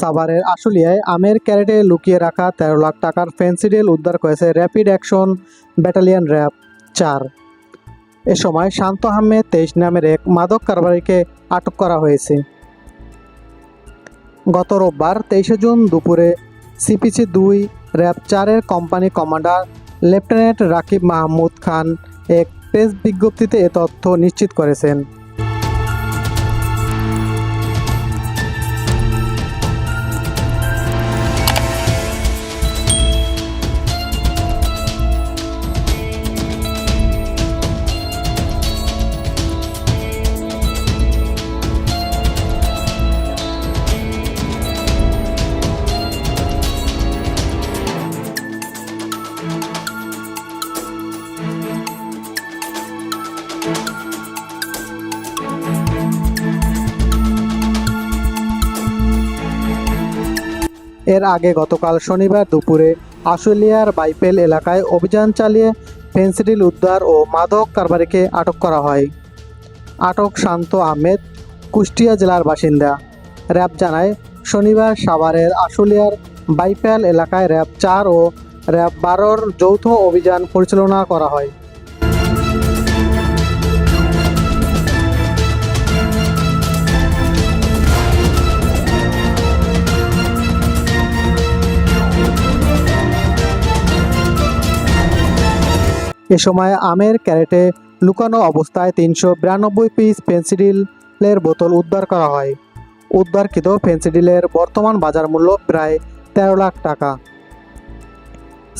সাভারের আশুলিয়ায় আমের ক্যারেটে লুকিয়ে রাখা তেরো লাখ টাকার ফেন্সিডিল উদ্ধার করেছে র্যাপিড অ্যাকশন ব্যাটালিয়ন র্যাব চার। এ সময় শান্ত আহমেদ তেইশ নামের এক মাদক কারবারিকে আটক করা হয়েছে। গত রোববার তেইশে জুন দুপুরে সিপিসি দুই র্যাব চারের company commander lieutenant Rakib Mahmud Khan এক প্রেস বিজ্ঞপ্তিতে এ তথ্য নিশ্চিত করেছেন। এর আগে গতকাল শনিবার দুপুরে আশুলিয়ার বাইপেল এলাকায় অভিযান চালিয়ে ফেন্সিডিল উদ্ধার ও মাদক কারবারিকে আটক করা হয়। আটক শান্ত আহমেদ, কুষ্টিয়া জেলার বাসিন্দা। র্যাব জানায়, শনিবার সাভারের আশুলিয়ার বাইপেল এলাকায় র্যাব চার ও র্যাব বারোর যৌথ অভিযান পরিচালনা করা হয়। এ সময় আমের ক্যারেটে লুকানো অবস্থায় তিনশো বিরানব্বই পিস ফেন্সিডিলের বোতল উদ্ধার করা হয়। উদ্ধারকৃত ফেন্সিডিলের বর্তমান বাজার মূল্য প্রায় তেরো লাখ টাকা।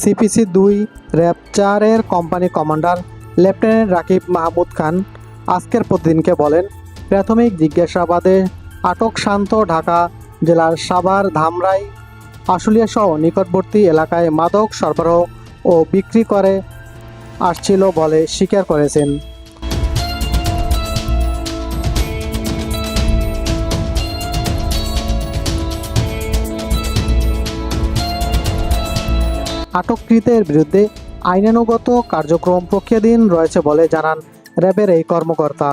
সিপিসি দুই র্যাব চারের company commander lieutenant Rakib Mahmud Khan আজকের প্রতিদিনকে বলেন, প্রাথমিক জিজ্ঞাসাবাদে আটক শান্ত ঢাকা জেলার সাভার, ধামরাই, আশুলিয়াসহ নিকটবর্তী এলাকায় মাদক সরবরাহ ও বিক্রি করে আসছিল বলে স্বীকার করেছেন। আটককৃতের বিরুদ্ধে আইনানুগত কার্যক্রম প্রক্রিয়াধীন রয়েছে বলে জানান র্যাবের এই কর্মকর্তা।